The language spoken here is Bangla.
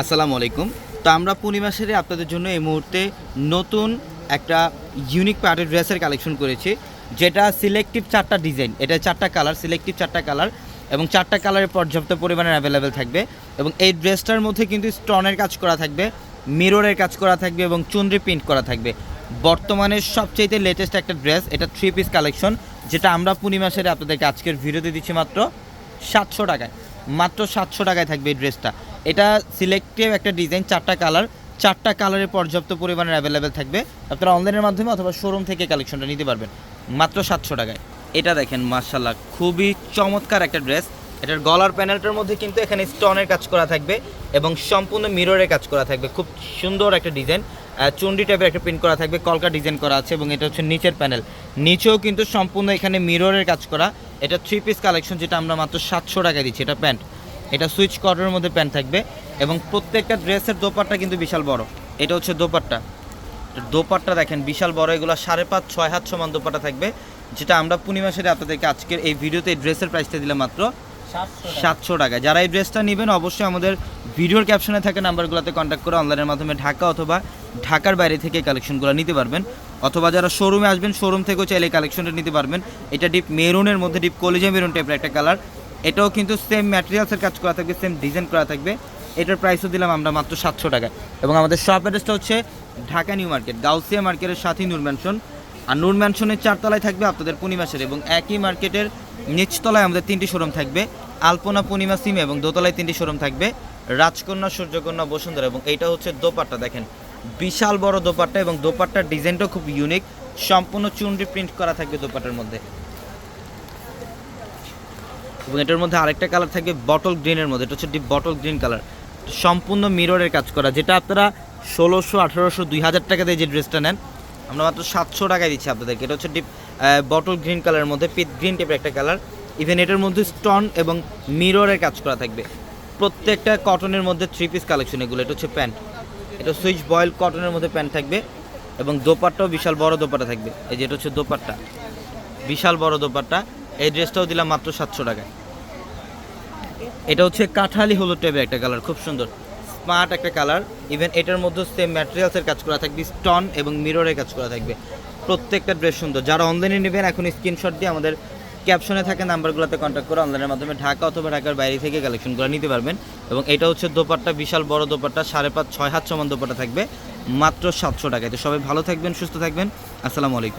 আসসালামু আলাইকুম। তো আমরা পূর্ণিমা সেরে আপনাদের জন্য এই মুহূর্তে নতুন একটা ইউনিক প্যাটার্ন ড্রেসের কালেকশন করেছি, যেটা সিলেক্টিভ চারটা ডিজাইন এটা চারটা কালার সিলেক্টিভ চারটা কালার এবং চারটা কালারে পর্যাপ্ত পরিমাণে অ্যাভেলেবেল থাকবে এবং এই ড্রেসটার মধ্যে কিন্তু স্টোনের কাজ করা থাকবে মিররের কাজ করা থাকবে এবং চুনরি প্রিন্ট করা থাকবে। বর্তমানে সবচেয়ে লেটেস্ট একটা ড্রেস এটা থ্রি পিস কালেকশন যেটা আমরা পূর্ণিমা সেরে আপনাদেরকে আজকের ভিডিওতে দিচ্ছি মাত্র সাতশো টাকায়। মাত্র সাতশো টাকায় থাকবে এই ড্রেসটা এটা সিলেক্টিভ একটা ডিজাইন চারটা কালার চারটা কালারে পর্যাপ্ত পরিমাণের অ্যাভেলেবেল থাকবে। আপনারা অনলাইনের মাধ্যমে অথবা শোরুম থেকে কালেকশনটা নিতে পারবেন। মাত্র সাতশো টাকায়। এটা দেখেন মার্শাল্লাহ খুবই চমৎকার একটা ড্রেস এটার গলার প্যানেলটার মধ্যে কিন্তু এখানে স্টোনের কাজ করা থাকবে এবং সম্পূর্ণ মিররের কাজ করা থাকবে। খুব সুন্দর একটা ডিজাইন চুন্ডি টাইপের একটা প্রিন্ট করা থাকবে, কলকা ডিজাইন করা আছে এবং এটা হচ্ছে নিচের প্যানেল নিচেও কিন্তু সম্পূর্ণ এখানে মিররের কাজ করা। এটা থ্রি পিস কালেকশন যেটা আমরা মাত্র সাতশো টাকা দিচ্ছি। এটা প্যান্ট। এটা সুইচ কটনের মধ্যে প্যান্ট থাকবে এবং প্রত্যেকটা ড্রেসের দোপাট্টা কিন্তু বিশাল বড়। এটা হচ্ছে দোপাট্টা। দোপাট্টা দেখেন বিশাল বড়। এগুলো সাড়ে পাঁচ ছয় হাত সমান দোপাট্টা থাকবে যেটা আমরা পূর্ণিমা সেরে আপনাদেরকে আজকের এই ভিডিওতে এই ড্রেসের প্রাইসটা দিলাম মাত্র সাতশো টাকা। যারা এই ড্রেসটা নেবেন অবশ্যই আমাদের ভিডিওর ক্যাপশনে থাকা নাম্বারগুলোতে কন্ট্যাক্ট করে অনলাইনের মাধ্যমে ঢাকা অথবা ঢাকার বাইরে থেকে কালেকশনগুলো নিতে পারবেন। অথবা যারা শোরুমে আসবেন শোরুম থেকেও চাইলে কালেকশনটা নিতে পারবেন। এটা ডিপ মেরুনের মধ্যে ডিপ কলিজা মেরুন টাইপের একটা কালার এটাও কিন্তু সেম ম্যাটেরিয়ালসের কাজ করা থাকবে সেম ডিজাইন করা থাকবে। এটার প্রাইসও দিলাম আমরা মাত্র সাতশো টাকা এবং আমাদের শপ অ্যাড্রেসটা হচ্ছে ঢাকা নিউ মার্কেট, গাউসিয়া মার্কেটের সাথেই নূর ম্যানশন আর নূর ম্যানশনের চারতলায় থাকবে আপনাদের পূর্ণিমাসের এবং একই মার্কেটের নিচতলায় আমাদের তিনটি শোরুম থাকবে। আলপনা পূর্ণিমা সিম এবং দোতলায় তিনটি শোরুম থাকবে। রাজকন্যা, সূর্যকন্যা, বসুন্ধরা এবং এইটা হচ্ছে দোপাট্টা, দেখেন। বিশাল বড় দোপাট্টা এবং দোপাট্টার ডিজাইনটাও খুব ইউনিক সম্পূর্ণ চুনরি প্রিন্ট করা থাকবে দোপাট্টার মধ্যে। এবং এটার মধ্যে আরেকটা কালার থাকবে বটল গ্রিনের মধ্যে। এটা হচ্ছে ডিপ বটল গ্রিন কালার সম্পূর্ণ মিররের কাজ করা, যেটা আপনারা ষোলোশো, আঠারোশো, দুই হাজার টাকা দিয়ে যে ড্রেসটা নেন, আমরা মাত্র সাতশো টাকায় দিচ্ছি আপনাদেরকে। এটা হচ্ছে ডিপ বটল গ্রিন কালারের মধ্যে পিট গ্রিন টাইপের একটা কালার ইভেন এটার মধ্যে স্টোন এবং মিররের কাজ করা থাকবে। প্রত্যেকটা কটনের মধ্যে থ্রি পিস কালেকশন এগুলো, এটা হচ্ছে প্যান্ট এটা সুইচ বয়েল কটনের মধ্যে প্যান্ট থাকবে এবং দোপাট্টাও বিশাল বড় দোপাট্টা থাকবে। এই যে এটা হচ্ছে দোপাট্টা। বিশাল বড় দোপাট্টা। এই ড্রেসটাও দিলাম মাত্র সাতশো টাকায়। এটা হচ্ছে কাঠালি হলুদ টাইপের একটা কালার, খুব সুন্দর। স্মার্ট একটা কালার। ইভেন এটার মধ্যে সেম ম্যাটেরিয়ালসের কাজ করা থাকবে স্টন এবং মিররের কাজ করা থাকবে। প্রত্যেকটা ড্রেস সুন্দর। যারা অনলাইনে নেবেন, এখন স্ক্রিনশট দিয়ে আমাদের ক্যাপশনে থাকা নাম্বারগুলোতে কন্ট্যাক্ট করে অনলাইনের মাধ্যমে ঢাকা অথবা ঢাকার বাইরে থেকে কালেকশনগুলো নিতে পারবেন। এবং এটা হচ্ছে দোপাট্টা, বিশাল বড় দোপাট্টা, সাড়ে পাঁচ, ছয় হাত সমান দোপাট্টা থাকবে, মাত্র সাতশো টাকায়। তো সবাই ভালো থাকবেন, সুস্থ থাকবেন। আসসালামু আলাইকুম।